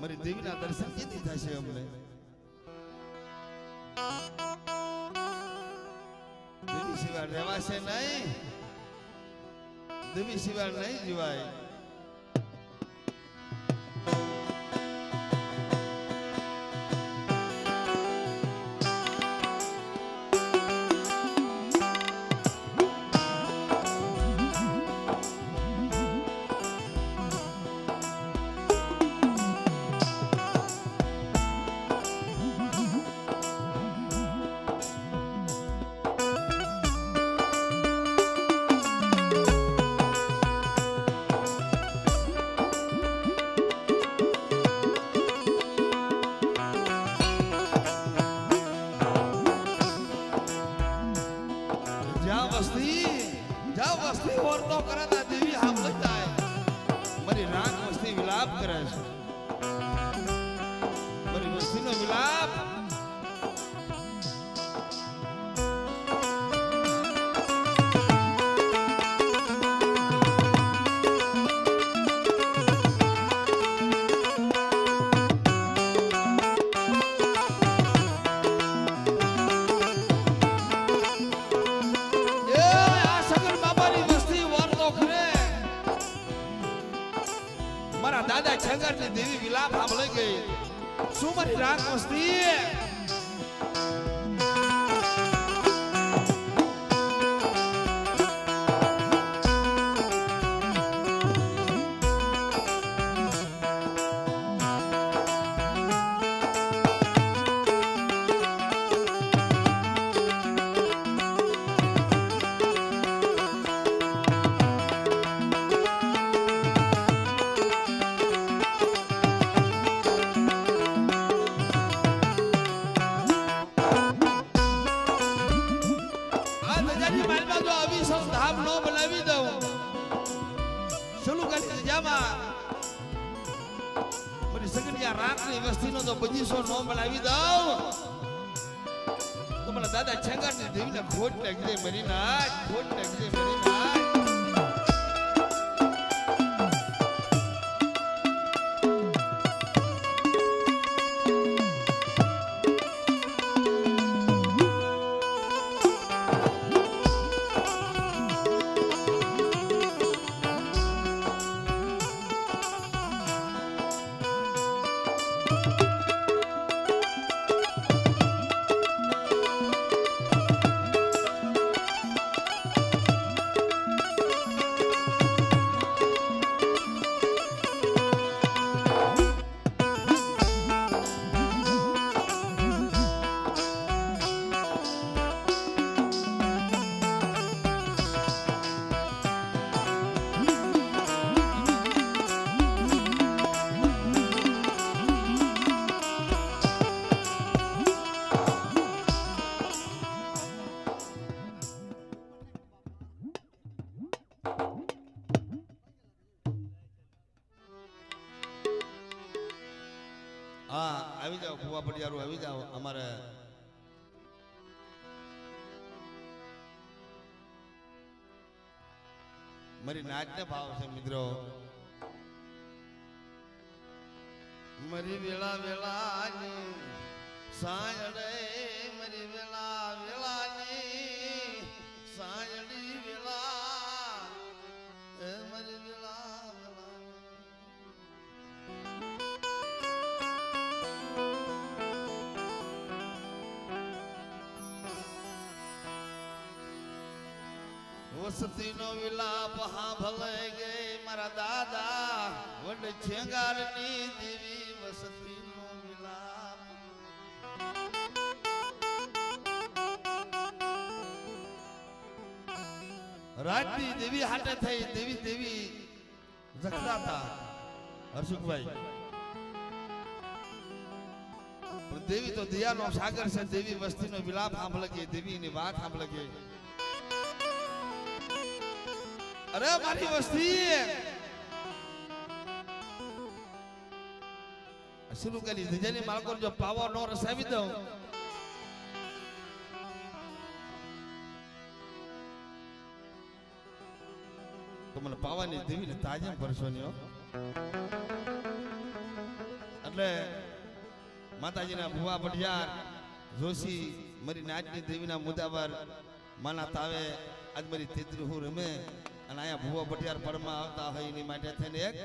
મારી દેવીના દર્શન કેથી થશે અમને દેવી સિવાય રહેવાશે નહીં દેવી સિવાય નહીં જીવાય ગઈ શું મારી રાગ વસ્તી સૌ ધામ નો બનાવી દઉં. શરૂ કરી ધજામાં મારી સગડિયા રાતની વસ્તીનો તો બગીચો નો બનાવી દઉં. તો મને દાદા છેંગારની દેવીને ખોટ લાગી દે મરી નાખ ખોટ લાગી દે મરી નાખ. ભાવ છે મિત્રો. મરી વેળા વેળા સાયડે વસતીનો વિલાપ સાંભળે ગઈ મારા દાદા, વડ છેંગારની દેવી વસતીનો વિલાપ. રાજની દેવી હાટે થઈ, દેવી દેવી જખરાતા હર્ષુકભાઈ દેવી તો દયાનો સાગર છે, દેવી વસ્તીનો વિલાપ સાંભળે લગે દેવીની વાત સાંભળે અરે મારી વસ્તી. શરૂ કરી ધીજાની માલકોને જો પાવર નો રસાવી દઉં. તો મને પાવાની દેવી ને તાજે ભરશો નહીં એટલે માતાજીના ભુવા ભટિયાર જોશી, મારી નાચની દેવીના મુદ્દા પર માના તાવે, આજ મારી તેત્રી હું રમે. અને અહીંયા ભૂવો ભટિયાર પડમાં આવતા હોય એની માટે થઈને એક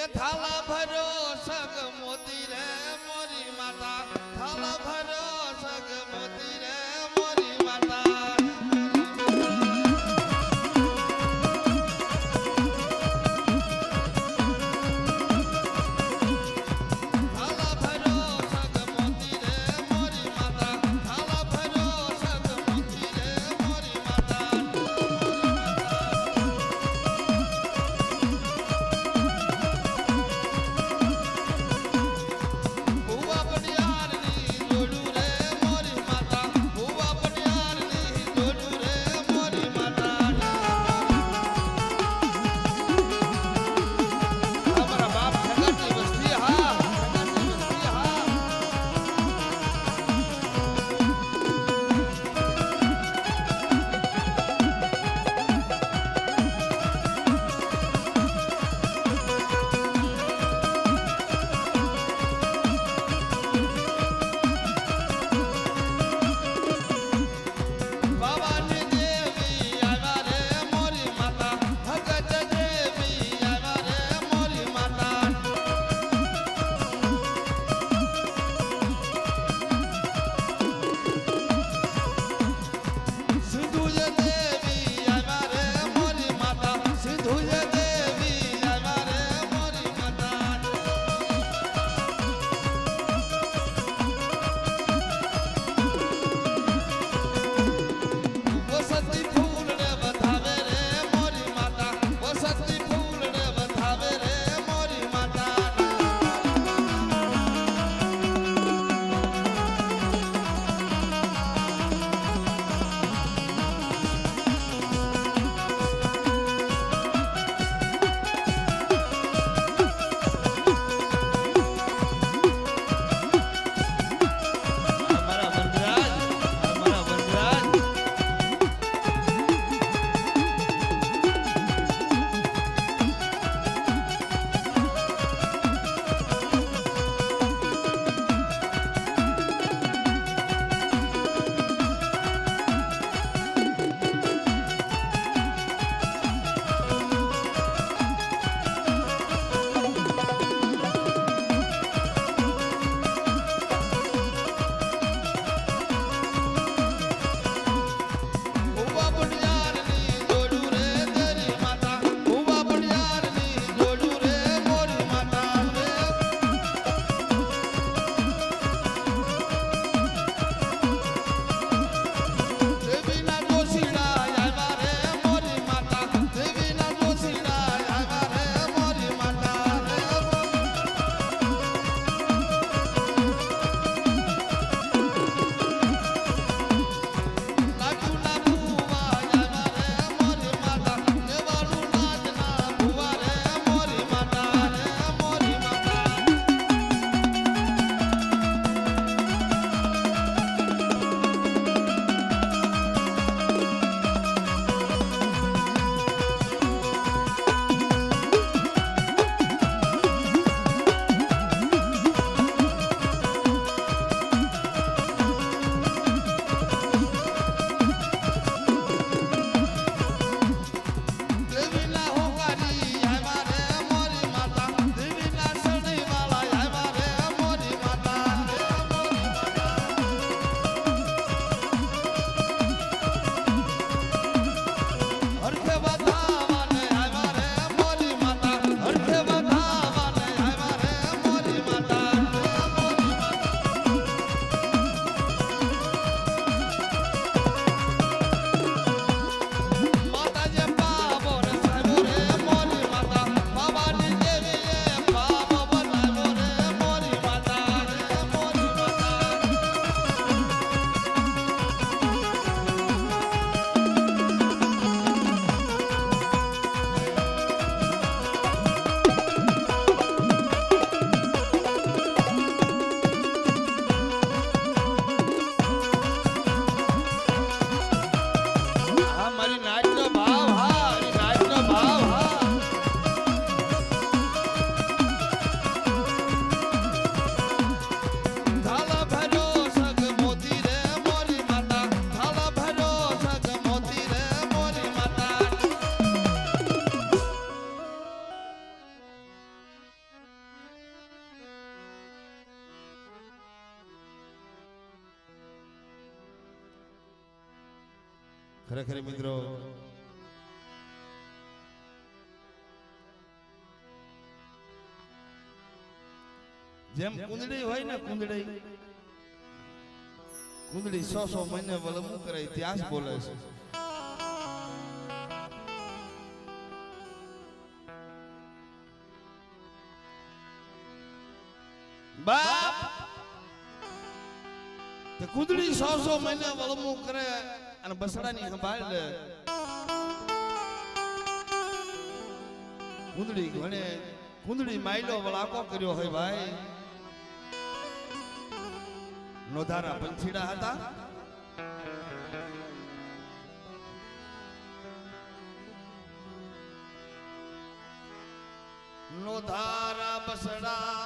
એ થાલા ભરો સગ મોતી રે. ખરેખર મિત્રો જેમ કુંદડી હોય ને કુંદડી કુંદડી સો સો મહિને વલમું કરે ઇતિહાસ બોલે છે બાપ કુંદડી સો સો મહિને વલમું કરે અને બસડાની સંભાળ લે. કુંદડી ઘણે, કુંદડી માયલો વળાકો કર્યો હોય ભાઈ. નોધારા પંછીડા હતા. નોધારા બસડા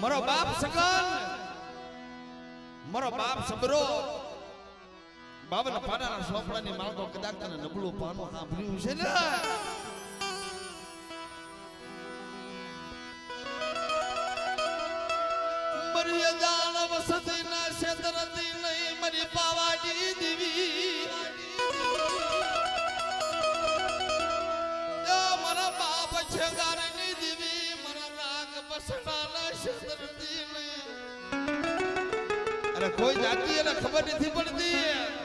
મારો બાપ સગન. મારો બાપ સબરો. બાવન પાડાના સોપડાની માગો કદાચ તને નબળું પાનું સાંભળ્યું છે ને? મરી જાણ વસતી ના ક્ષેત્રથી નહીં મરી પાવાજી દેવી મારા બાપ છે ગારની દેવી મારા રાગ બસડાના ક્ષેત્રથી નહીં અરે કોઈ જાતિ એને ખબર નથી પડતી.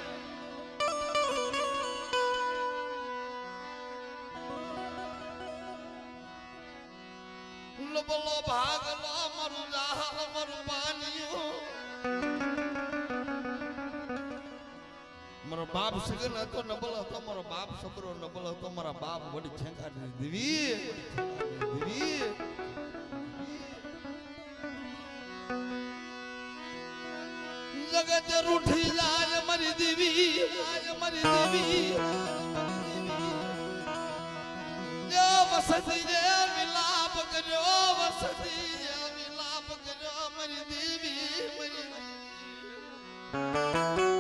સગન હતો નબળ હતો મારો બાપ સબરો નબળ હતો મારા બાપ વડી છેંગા દેવી દેવી જગત રૂઠી લાજ મારી દેવી, જાય મારી દેવી. વસતી જે વિલાપ કર્યો, વસતી જે વિલાપ કર્યો મારી દેવી, મારી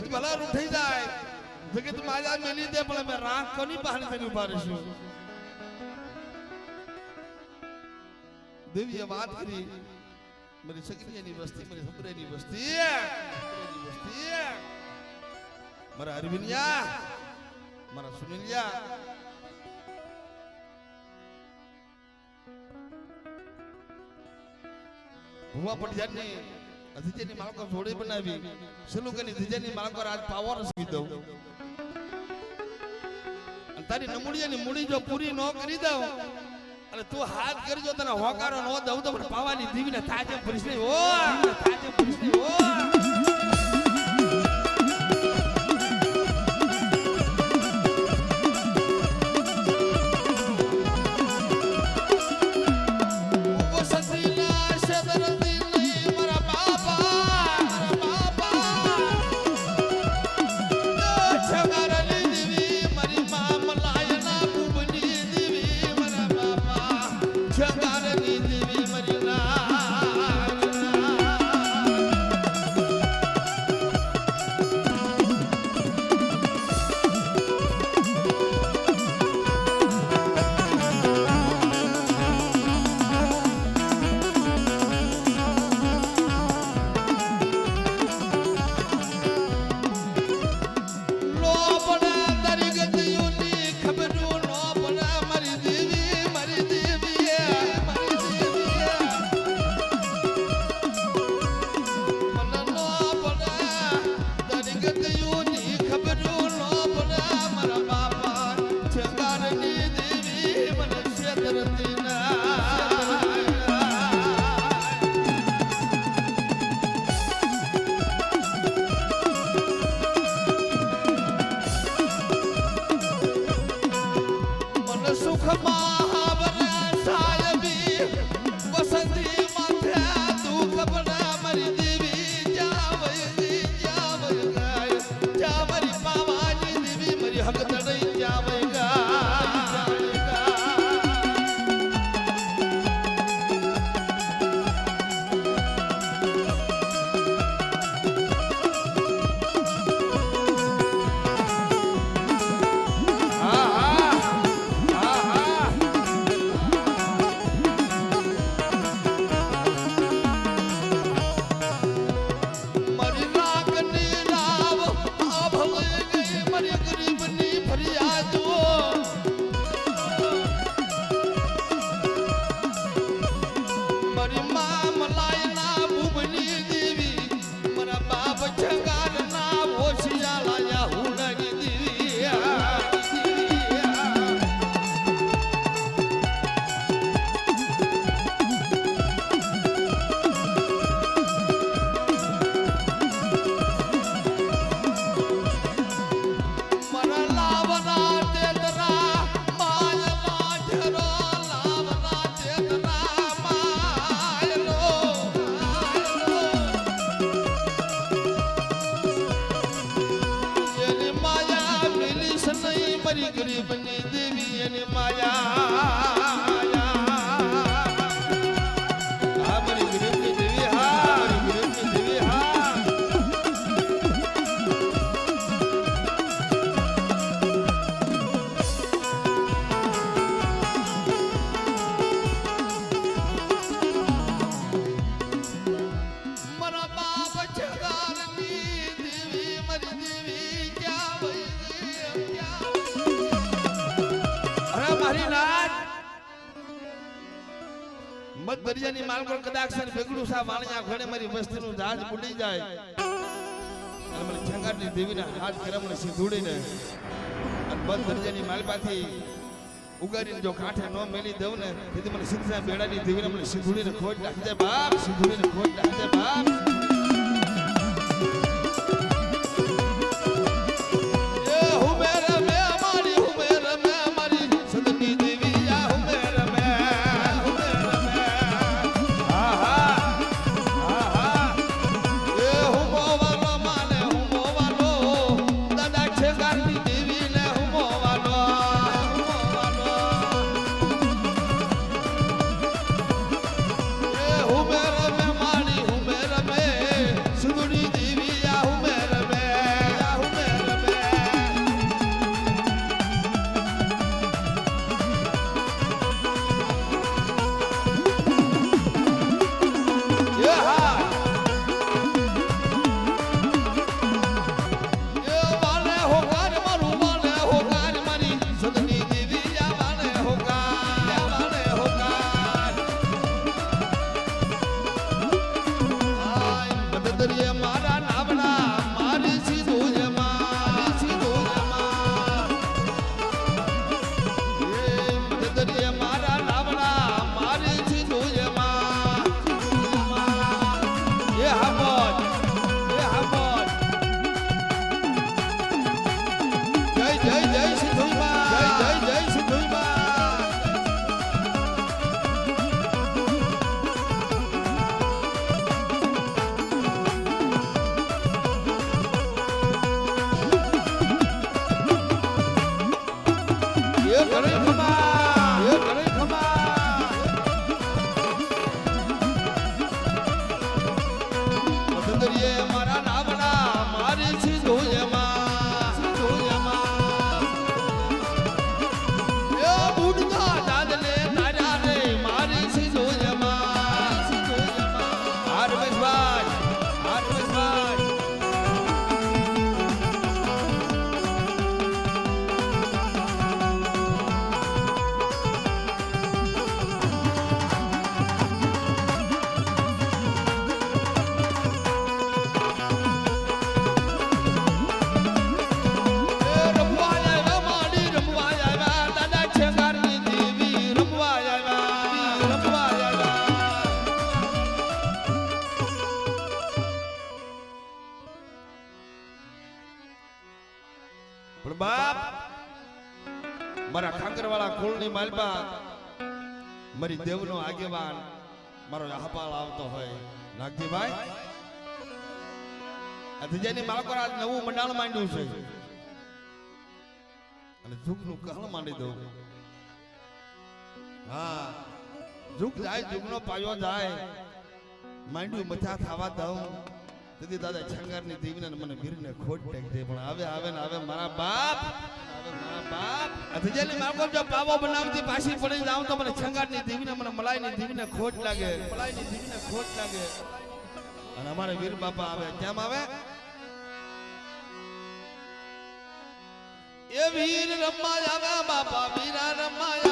જગત ભલા રૂઠી જાય. જગત માજા મેલી દે પણ અમે રાખ કોની બહાર થઈને ઊભા રહીશું? દેવીએ વાત કરી. મારી સગરીયાની વસ્તી, મારી સંપ્રદાયની વસ્તી. વસ્તી. મારા અરવિંદિયા, મારા સુનિલિયા ભુવા પટિયાની અધિજયની માળકો જોડી બનાવી. સલુકની ધીજયની માળકો આજ પાવર રસવી દઉં? તારી નમૂડિયાની મૂડી જો પૂરી ન કરી દઉં, અને તું હાથ કરજો, તને હોકારો ન દઉં તો મને પાવાની દીવીને તાજે ભરીશ નહીં. ઓ તાજે ભરીશ નહીં. ઓ ઘણે નું વસ્તીનું જહાજ બુડી જાય. અને મને છંગારની દેવીના હાથ કરમને સીધુડીને અને બંધ દરિયાની માલપાથી ઉગાડીને જો કાંઠે ન મેલી દઉં ને, તેથી મને સીધા બેડાની દેવીને મને ખોટ નાખી દે બાપ, સીધુડીને ખોટ નાખી બાપ. પણ બાપ, મારા ખાંગરવાળા કુળની માલબા મારી દેવનો આગેવાન, મારો હાપાળ આવતો હોય. નાગજીભાઈ, આ ધજાની માલકો નવું મંડાણ માંડ્યું છે. અને ઝુકનું કહળ માંડી દઉં. હા ઝુક જાય ઝુકનો પાયો જાય. માંડ્યું, મથા ખાવા દઉં. તેથી દાદા, છંગારની દેવીને મને વીરને ખોટ ટેક દે. પણ આવે આવે ને આવે મારા બાપ. આવે ખોટ લાગે. અને અમારે વીર બાપા આવે. કેમ આવે? એ વીર રમવા આવે બાપા, વીરા રમવા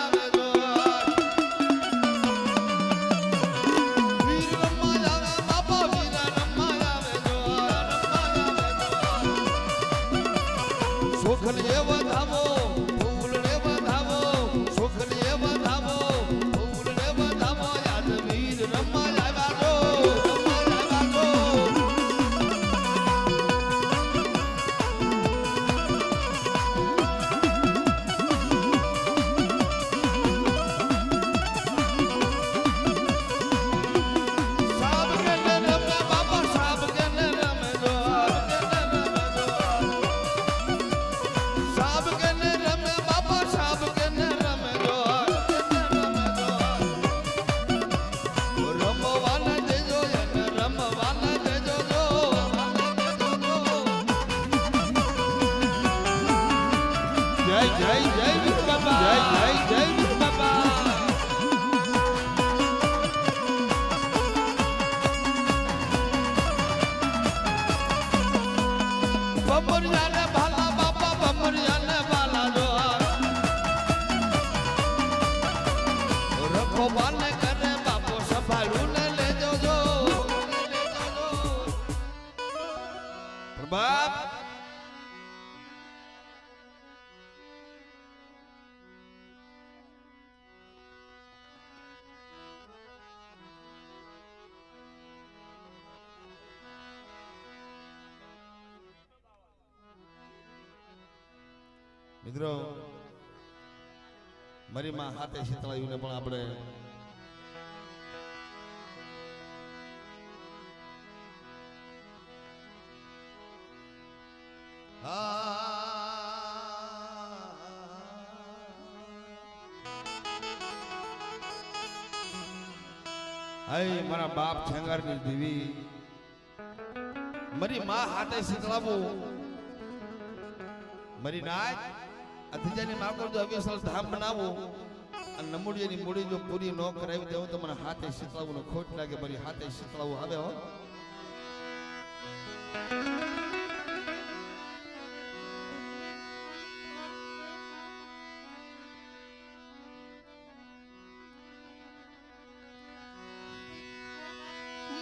મિત્રો, મારી માં હાથે શીતળાયુને પણ આપણે હાય, મારા બાપ છેંગારની દેવી. મારી માં હાથે શીતળાવું. મારી નાચ આ માફ કરજો અવ્યસલ ધામ બનાવો. અને નમૂડીની મૂડી જો પૂરી ન કરાવી તો મને હાથે શીતળાવું ખોટ લાગે, મારી હાથે શીતળાવું. આવે હો.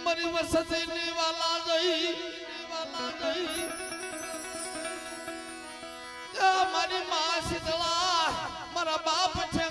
મારી વસતી નિવાલા જઈ, વાલા જઈ. મારી માં શીતળા મારા બાપ છંગારની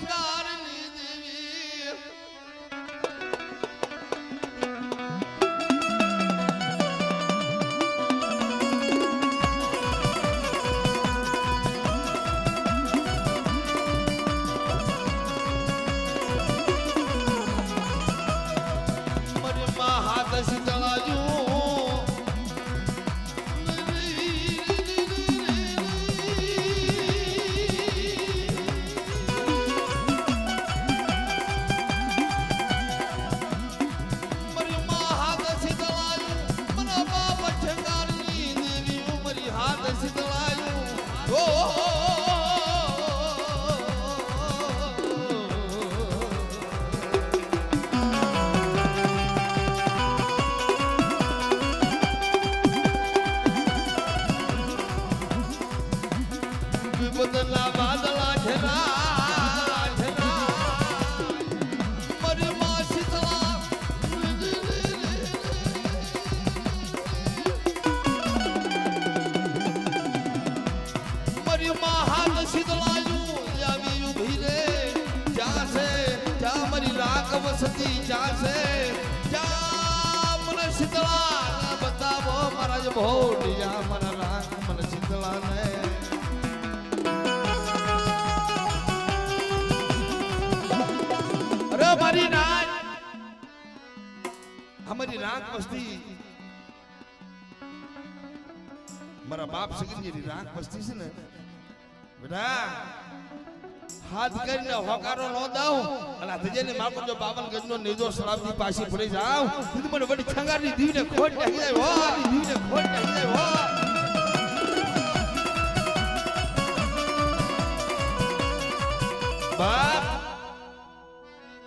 જ્યાં છે જ્યાં મને શીતળા બતાવો મારા જ ભોટ જ્યાં મારા રાખ મને શીતળા ને અરે મારી નાચ અમારી રાખ વસ્તી. મારા બાપ સગીરની રાખ વસ્તી છે ને, બેટા હાથ કરીને હોકારો નો દઉં. અને ધજેને માકો જો બાવન ગજનો નિજો શરાબની પાછી પડી જાવ તું મને વડી છંગારની દીવને ખોટ નાખી જાય, હો દીવને ખોટ નાખી જાય, હો. બાપ